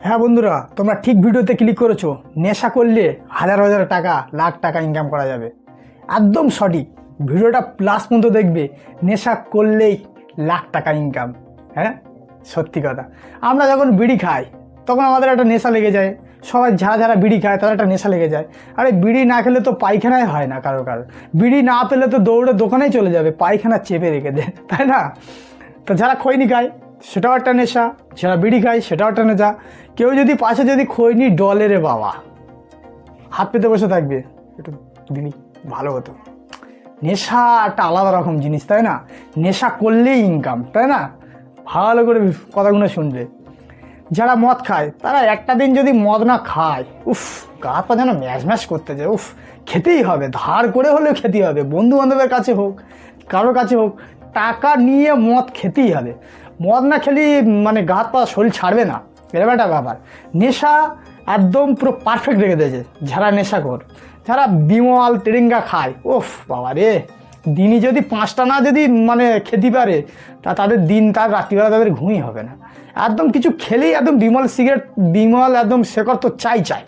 হ্যাঁ বন্ধুরা, তোমরা ঠিক ভিডিওতে ক্লিক করেছ। নেশা করলে হাজার হাজার টাকা, লাখ টাকা ইনকাম করা যাবে। একদম সঠিক। ভিডিওটা প্লাস পর্যন্ত দেখবে। নেশা করলেই লাখ টাকা ইনকাম হ্যাঁ? সত্যি কথা। আমরা যখন বিড়ি খাই, তখন আমাদের একটা নেশা লেগে যায়। সবাই যারা যারা বিড়ি খায়, তাদের একটা নেশা লেগে যায়। আরে, বিড়ি না খেলে তো পায়খানায় হয় না কারও কারও। বিড়ি না পেলে তো দৌড়ে দোকানেই চলে যাবে। পায়খানা চেপে রেখে দেয় তাই না? তো যারা খৈনি খায় সেটাও একটা নেশা, সেটা বিড়ি খায়, সেটাও একটা নেশা। কেউ যদি পাশে যদি খৈনি ডলে রে বাবা। হাত পেতে বসে থাকবে, একটু দিলি ভালো হতো। নেশা একটা আলাদা রকম জিনিস, তাই না? নেশা করলেই ইনকাম তাই না? ভালো করে কথাগুলো শুনবে। যারা মদ খায়, তারা একটা দিন যদি মদ না খায়, উফ, গা পা যেন ম্যাশ ম্যাশ করতে যায়, উফ, খেতেই হবে। ধার করে হলেও খেতেই হবে বন্ধু বান্ধবের কাছে হোক, কারোর কাছে হোক, টাকা নিয়ে মদ খেতেই হবে। মদ না খেলি মানে গা হাত পা শরীর ছাড়বে না। এরকম একটা ব্যাপার। নেশা একদম পুরো পারফেক্ট রেখে দিয়েছে। যারা নেশা কর যারা বিমল, তেরিঙ্গা খায় ওফ বাবা রে। দিনই যদি পাঁচটা না যদি মানে খেতে পারে, তা তাদের দিন তার রাত্রিবেলা তাদের ঘুমই হবে না। একদম কিছু খেলেই একদম বিমল সিগারেট, বিমল একদম শেখর তো চাই চাই।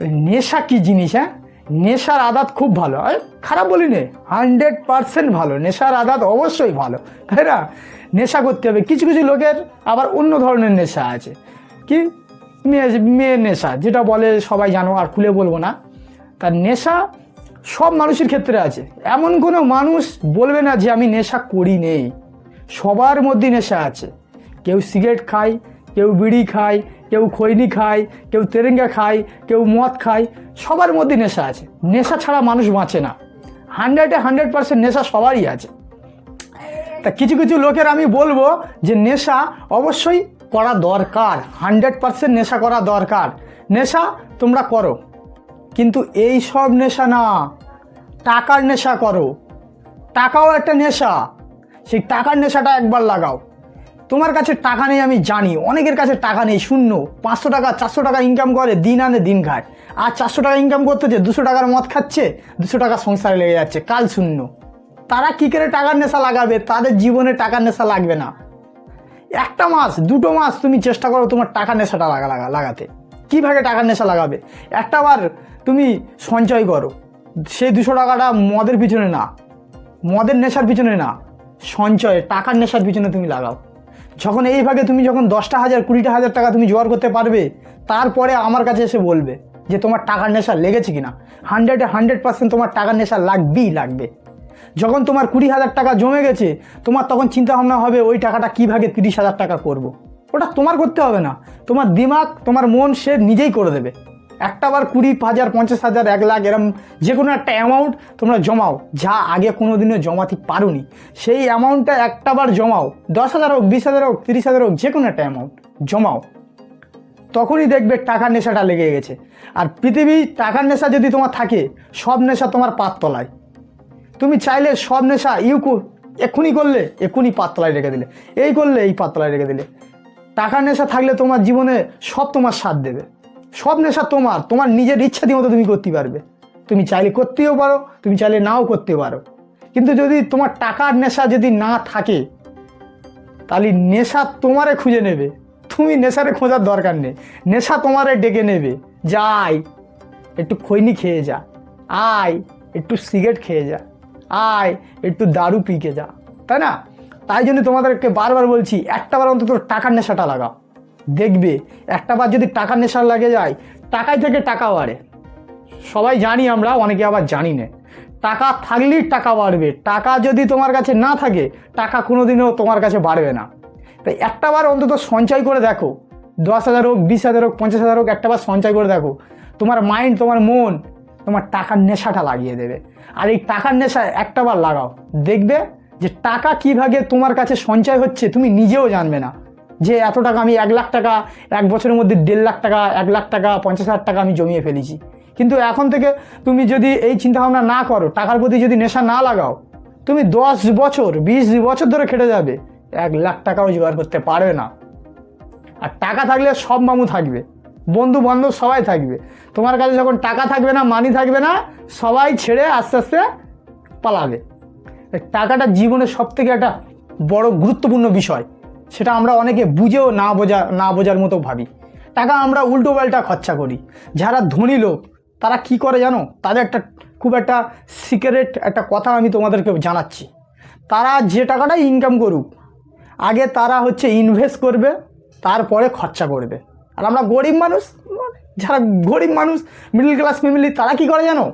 নেশা কি জিনিস হ্যাঁ? নেশার আদাত খুব ভালো। খারাপ বলি নে হান্ড্রেড পারসেন্ট ভালো। নেশার আদাত অবশ্যই ভালো। তাই না? নেশা করতে হবে। কিছু কিছু লোকের আবার অন্য ধরনের নেশা আছে। কি? মেয়ে, মেয়ের নেশা, যেটা বলে সবাই জানো, আর খুলে বলব না। তার নেশা সব মানুষের ক্ষেত্রে আছে। এমন কোনো মানুষ বলবে না যে আমি নেশা করি নেই সবার মধ্যে নেশা আছে। কেউ সিগারেট খায়, কেউ বিড়ি খায়, কেউ খৈনি খায়, কেউ তেরেঙ্গা খায়, কেউ মদ খায়, সবার মধ্যে নেশা আছে। নেশা ছাড়া মানুষ বাঁচে না। হান্ড্রেডে হান্ড্রেড পার্সেন্ট নেশা সবারই আছে। তা কিছু কিছু লোকের আমি বলব যে নেশা অবশ্যই করা দরকার হান্ড্রেড পার্সেন্ট নেশা করা দরকার। নেশা তোমরা করো, কিন্তু এই সব নেশা না। টাকার নেশা করো। টাকাও একটা নেশা। সেই টাকার নেশাটা একবার লাগাও। তোমার কাছে টাকা নেই আমি জানি, অনেকের কাছে টাকা নেই, শূন্য, পাঁচশো টাকা, চারশো টাকা ইনকাম করে, দিন আনে, দিন খায় আর চারশো টাকা ইনকাম করতেছে দুশো টাকার মদ খাচ্ছে, দুশো টাকা সংসারে লেগে যাচ্ছে, কাল শূন্য। তারা কী করে টাকার নেশা লাগাবে? তাদের জীবনে টাকার নেশা লাগবে না। একটা মাস, দুটো মাস তুমি চেষ্টা করো তোমার টাকা নেশাটা লাগা লাগা, লাগাতে। কীভাবে টাকার নেশা লাগাবে? একটা বার তুমি সঞ্চয় করো। সেই দুশো টাকাটা মদের পিছনে না, মদের নেশার পিছনে না, সঞ্চয়, টাকার নেশার পিছনে তুমি লাগাও। যখন এইভাবে তুমি যখন দশটা হাজার, কুড়িটা হাজার টাকা তুমি জোগাড় করতে পারবে, তারপরে আমার কাছে এসে বলবে যে তোমার টাকার নেশা লেগেছে কিনা। হান্ড্রেডে হান্ড্রেড পার্সেন্ট তোমার টাকার নেশা লাগবেই লাগবে। যখন তোমার কুড়ি হাজার টাকা জমে গেছে, তোমার তখন চিন্তা ভাবনা হবে, ওই টাকাটা কীভাবে তিরিশ হাজার টাকা করব। ওটা তোমার করতে হবে না। তোমার দিমাগ, তোমার মন, সে নিজেই করে দেবে। একটা বার কুড়ি হাজার, পঞ্চাশ হাজার, এক লাখ, এরম যে কোনো একটা অ্যামাউন্ট তোমরা জমাও, যা আগে কোনো দিনও জমাতে পারোনি। সেই অ্যামাউন্টটা একটা বার জমাও, দশ হাজার হোক, বিশ হাজার হোক, তিরিশ হাজার হোক যে কোনো একটা অ্যামাউন্ট জমাও। তখনই দেখবে টাকার নেশাটা লেগে গেছে। আর পৃথিবী টাকার নেশা যদি তোমার থাকে, সব নেশা তোমার পাত তলায়। তুমি চাইলে সব নেশা ইউ এক্ষুনি করলে, এক্ষুনি পাতলায় রেখে দিলে। এই করলে, এই পাততলায় রেখে দিলে। টাকার নেশা থাকলে তোমার জীবনে সব তোমার সাথ দেবে। সব নেশা তোমার তোমার নিজের ইচ্ছা মতো তুমি করতে পারবে। তুমি চাইলে করতেও পারো, তুমি চাইলে নাও করতে পারো। কিন্তু যদি তোমার টাকার নেশা যদি না থাকে, তাহলে নেশা তোমারে খুঁজে নেবে। তুমি নেশারে খোঁজার দরকার নেই। নেশা তোমারে ডেকে নেবে। যাই, একটু খৈনি খেয়ে যা। আয়, একটু সিগারেট খেয়ে যা। আয়, একটু দারু পিকে যা। তাই না? তাই জন্য তোমাদেরকে বারবার বলছি, একটা বার অন্তত টাকার নেশাটা লাগাও। দেখবে, একটা বার যদি টাকার নেশা লাগে যায় টাকায় থেকে টাকা বাড়ে। সবাই জানি আমরা, অনেকে আবার জানি না। টাকা থাকলেই টাকা বাড়বে। টাকা যদি তোমার কাছে না থাকে, টাকা কোনোদিনও তোমার কাছে বাড়বে না। তাই একটা বার অন্তত সঞ্চয় করে দেখো। দশ হাজার হোক, বিশ হাজার হোক, পঞ্চাশ হাজার হোক, একটা বার সঞ্চয় করে দেখো। তোমার মাইন্ড তোমার মন তোমার টাকার নেশাটা লাগিয়ে দেবে। আর এই টাকার নেশা একটা বার লাগাও। দেখবে যে টাকা কীভাবে তোমার কাছে সঞ্চয় হচ্ছে তুমি নিজেও জানবে না। যে এত টাকা আমি এক লাখ টাকা, এক বছরের মধ্যে দেড় লাখ টাকা, এক লাখ টাকা, পঞ্চাশ হাজার টাকা আমি জমিয়ে ফেলেছি। কিন্তু এখন থেকে তুমি যদি এই চিন্তাভাবনা না করো, টাকার প্রতি যদি নেশা না লাগাও, তুমি দশ বছর, বিশ বছর ধরে খেটে যাবে। এক লাখ টাকাও জোগাড় করতে পারবে না। আর টাকা থাকলে সব মামু থাকবে। বন্ধু বান্ধব সবাই থাকবে। তোমার কাছে যখন টাকা থাকবে না মানি থাকবে না, সবাই ছেড়ে আস্তে আস্তে পালাবে। টাকাটা জীবনের সব থেকে একটা বড় গুরুত্বপূর্ণ বিষয়। সেটা আমরা অনেকে বুঝেও না বোঝা, না বোঝার মতো ভাবি। টাকা আমরা উল্টো পাল্টা খরচা করি। যারা ধনী লোক, তারা কি করে জানো? তাদের একটা খুব একটা সিক্রেট একটা কথা আমি তোমাদেরকে জানাচ্ছি। তারা যে টাকাটাই ইনকাম করুক, আগে তারা হচ্ছে ইনভেস্ট করবে, তারপরে খরচা করবে। আর আমরা গরিব মানুষ যারা গরিব মানুষ মিডল ক্লাস ফ্যামিলি তারা কি করে জানো?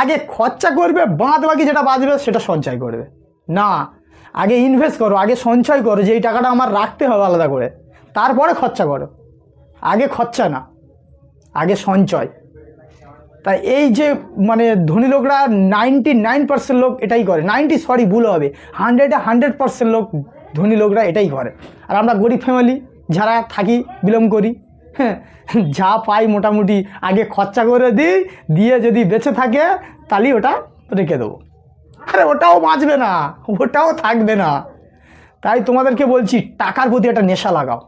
আগে খরচা করবে বাঁধ বাকি যেটা বাঁচবে সেটা সঞ্চয় করবে। না, আগে ইনভেস্ট করো, আগে সঞ্চয় করো যে এই টাকাটা আমার রাখতে হবে আলাদা করে, তারপরে খরচা করো। আগে খরচা না, আগে সঞ্চয়। তাই এই যে মানে ধনী লোকরা নাইনটি নাইন পার্সেন্ট লোক এটাই করে নাইনটি সরি ভুল হবে। হান্ড্রেডে হান্ড্রেড পার্সেন্ট লোক, ধনী লোকরা এটাই করে। আর আমরা গরিব ফ্যামিলি যারা থাকি বিলম্ব করি হ্যাঁ যা পাই মোটামুটি আগে খরচা করে দিই, দিয়ে যদি বেঁচে থাকে, তাহলে ওটা রেখে দেবো। আরে ওটাও বাঁচবে না, ওটাও থাকবে না। তাই তোমাদেরকে বলছি, টাকার প্রতি একটা নেশা লাগাও।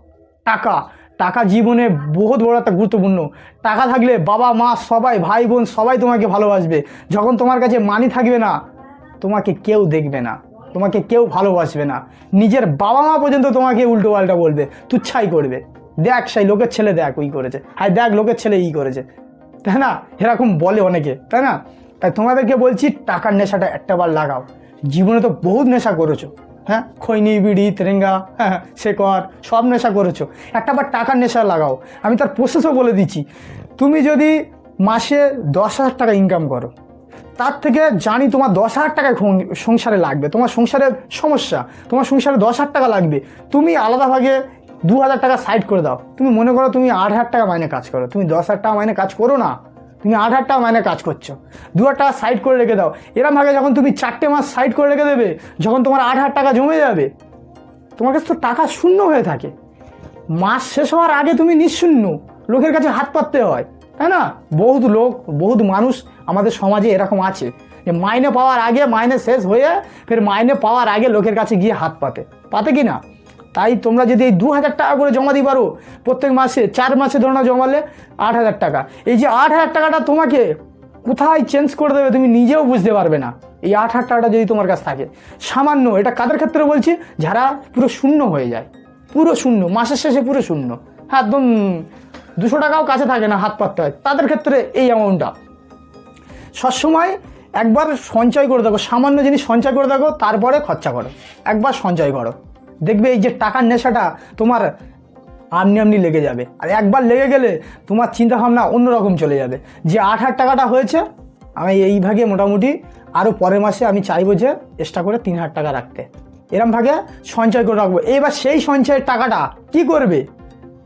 টাকা টাকা জীবনে বহুত বড় একটা গুরুত্বপূর্ণ। টাকা থাকলে বাবা, মা, সবাই, ভাই, বোন, সবাই তোমাকে ভালোবাসবে। যখন তোমার কাছে মানি থাকবে না, তোমাকে কেউ দেখবে না। তোমাকে কেউ ভালোবাসবে না। নিজের বাবা মা পর্যন্ত তোমাকে উল্টো পাল্টা বলবে, তুচ্ছাই করবে। দেখ সেই লোকের ছেলে দেখ ওই করেছে। হ্যাঁ দেখ লোকের ছেলে ই করেছে। তাই না? এরকম বলে অনেকে, তাই না? তাই তোমাদেরকে বলছি, টাকার নেশাটা একটাবার লাগাও। জীবনে তো বহুত নেশা করেছ। হ্যাঁ? খৈনি, বিড়ি, তেরেঙ্গা হ্যাঁ শেকর সব নেশা করেছ। একটাবার টাকার নেশা লাগাও। আমি তার প্রসেসও বলে দিচ্ছি। তুমি যদি মাসে দশ হাজার টাকা ইনকাম করো তার থেকে জানি তোমার দশ হাজার টাকা সংসারে লাগবে। তোমার সংসারের সমস্যা, তোমার সংসারে দশ হাজার টাকা লাগবে। তুমি আলাদাভাবে দু হাজার টাকা সাইড করে দাও। তুমি মনে করো তুমি আট হাজার টাকা মাইনে কাজ করো। তুমি দশ হাজার টাকা মাইনে কাজ করো না। তুমি আট হাজার টাকা মাইনে কাজ করছ। দু হাজার টাকা সাইড করে রেখে দাও। এরমভাবে যখন তুমি চারটে মাস সাইড করে রেখে দেবে, যখন তোমার আট হাজার টাকা জমে যাবে, তোমার কাছে তো টাকা শূন্য হয়ে থাকে। মাস শেষ হওয়ার আগে তুমি নিঃশূন্য। লোকের কাছে হাত পাততে হয়, তাই না? বহুত লোক, বহুত মানুষ আমাদের সমাজে এরকম আছে যে মাইনে পাওয়ার আগে মাইনে শেষ হয়ে ফের মাইনে পাওয়ার আগে লোকের কাছে গিয়ে হাত পাতে। পাতে কি না? তাই তোমরা যদি এই দু হাজার টাকা করে জমা দিতে পারো, প্রত্যেক মাসে, চার মাসে ধরো না জমালে আট হাজার টাকা। এই যে আট হাজার টাকাটা তোমাকে কোথায় চেঞ্জ করে দেবে তুমি নিজেও বুঝতে পারবে না। এই আট হাজার টাকাটা যদি তোমার কাছে থাকে, সামান্য এটা কাদের ক্ষেত্রে বলছি? যারা পুরো শূন্য হয়ে যায়। পুরো শূন্য, মাসের শেষে পুরো শূন্য। হ্যাঁ একদম দুশো টাকাও কাছে থাকে না হাত পাততে হয়। তাদের ক্ষেত্রে এই অ্যামাউন্টটা সবসময় একবার সঞ্চয় করে দেখো, সামান্য জিনিস সঞ্চয় করে দেখো, তারপরে খরচা করো। একবার সঞ্চয় করো। দেখবে এই যে টাকার নেশাটা তোমার আমনি আমনি লেগে যাবে। আর একবার লেগে গেলে তোমার চিন্তাভাবনা অন্যরকম চলে যাবে। যে আট হাজার টাকাটা হয়েছে, আমি এই ভাগে মোটামুটি আরও পরের মাসে আমি চাইব যে এক্সট্রা করে তিন হাজার টাকা রাখতে। এরম ভাগে সঞ্চয় করে রাখব। এবার সেই সঞ্চয়ের টাকাটা কি করবে?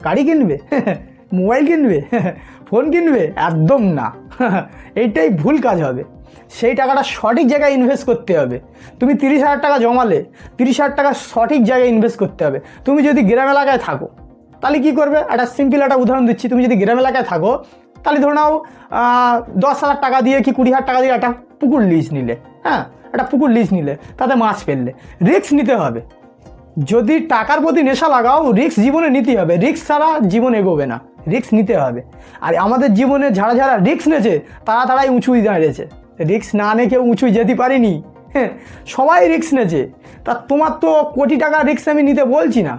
গাড়ি কিনবে? মোবাইল কিনবে? ফোন কিনবে? একদম না। এইটাই ভুল কাজ হবে। সেই টাকাটা সঠিক জায়গায় ইনভেস্ট করতে হবে। তুমি তিরিশ হাজার টাকা জমালে, তিরিশ হাজার টাকা সঠিক জায়গায় ইনভেস্ট করতে হবে। তুমি যদি গ্রাম এলাকায় থাকো, তাহলে কি করবে? একটা সিম্পল একটা উদাহরণ দিচ্ছি। তুমি যদি গ্রাম এলাকায় থাকো, তাহলে ধরে নাও দশ হাজার টাকা দিয়ে কি কুড়ি হাজার টাকা দিয়ে একটা পুকুর লিজ নিলে। হ্যাঁ একটা পুকুর লিজ নিলে, তাতে মাছ ফেললে। রিস্ক নিতে হবে। যদি টাকার প্রতি নেশা লাগাও রিস্ক জীবনে নিতে হবে। রিস্ক ছাড়া জীবন এগোবে না। রিস্ক নিতে হবে। আর আমাদের জীবনে যারা যারা রিস্ক নেছে, তারা তারাই উঁচুই দাঁড়িয়েছে। রিস্ক না নিয়ে কেউ উঁচুই যেতে পারিনি। হ্যাঁ সবাই রিস্ক নেছে। তা তোমার তো কোটি টাকা রিস্ক আমি নিতে বলছি না।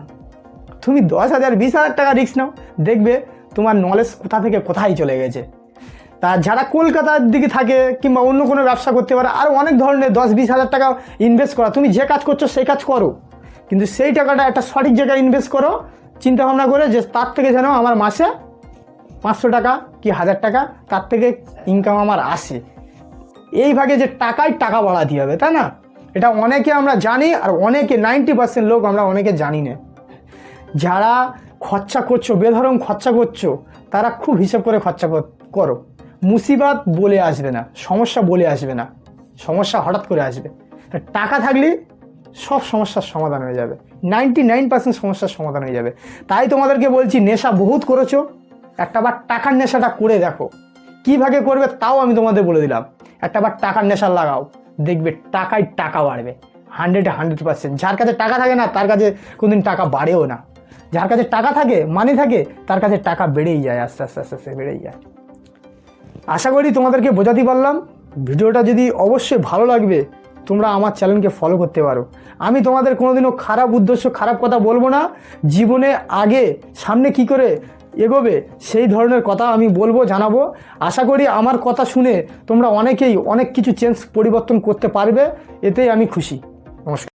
তুমি দশ হাজার, বিশ হাজার টাকা রিস্ক নাও। দেখবে তোমার নলেজ কোথা থেকে কোথায় চলে গেছে। তা যারা কলকাতার দিকে থাকে কিংবা অন্য কোনো ব্যবসা করতে পারে, আর অনেক ধরনের দশ, বিশ হাজার টাকা ইনভেস্ট করা। তুমি যে কাজ করছ, সেই কাজ করো। কিন্তু সেই টাকাটা একটা সঠিক জায়গায় ইনভেস্ট করো চিন্তা ভাবনা করে যে তার থেকে যেন আমার মাসে পাঁচশো টাকা কি হাজার টাকা তার থেকে ইনকাম আমার আসে। এই ভাগে যে টাকায় টাকা বাড়াতে হবে, তাই না? এটা অনেকে আমরা জানি আর অনেকে নাইনটি পার্সেন্ট লোক আমরা অনেকে জানি না। যারা খরচা করছ, বেধরম খরচা করছ, তারা খুব হিসেব করে খরচা কর- মুসিবাত বলে আসবে না, সমস্যা বলে আসবে না, সমস্যা হঠাৎ করে আসবে। টাকা থাকলে সব সমস্যার সমাধান হয়ে যাবে। নাইনটি নাইন পার্সেন্ট সমস্যার সমাধান হয়ে যাবে। তাই তোমাদেরকে বলছি, নেশা বহুত করেছ। একটাবার টাকার নেশাটা করে দেখো। কীভাবে করবে তাও আমি তোমাদের বলে দিলাম। একটাবার টাকার নেশা লাগাও। দেখবে টাকায় টাকা বাড়বে। হান্ড্রেডে হান্ড্রেড পার্সেন্ট যার কাছে টাকা থাকে না, তার কাছে কোনোদিন টাকা বাড়েও না। যার কাছে টাকা থাকে, মানি থাকে, তার কাছে টাকা বেড়েই যায়, আস্তে আস্তে আস্তে আস্তে বেড়েই যায়। আশা করি তোমাদেরকে বোঝাতে পারলাম। ভিডিওটা যদি অবশ্যই ভালো লাগবে তোমরা আমার চ্যানেলকে ফলো করতে পারো। আমি তোমাদের কোনোদিনও খারাপ উদ্দেশ্য, খারাপ কথা বলব না। জীবনে আগে, সামনে কি করে এগোবে, সেই ধরনের কথা আমি বলব, জানাব। আশা করি আমার কথা শুনে তোমরা অনেকেই অনেক কিছু চেঞ্জ পরিবর্তন করতে পারবে। এতেই আমি খুশি। নমস্কার।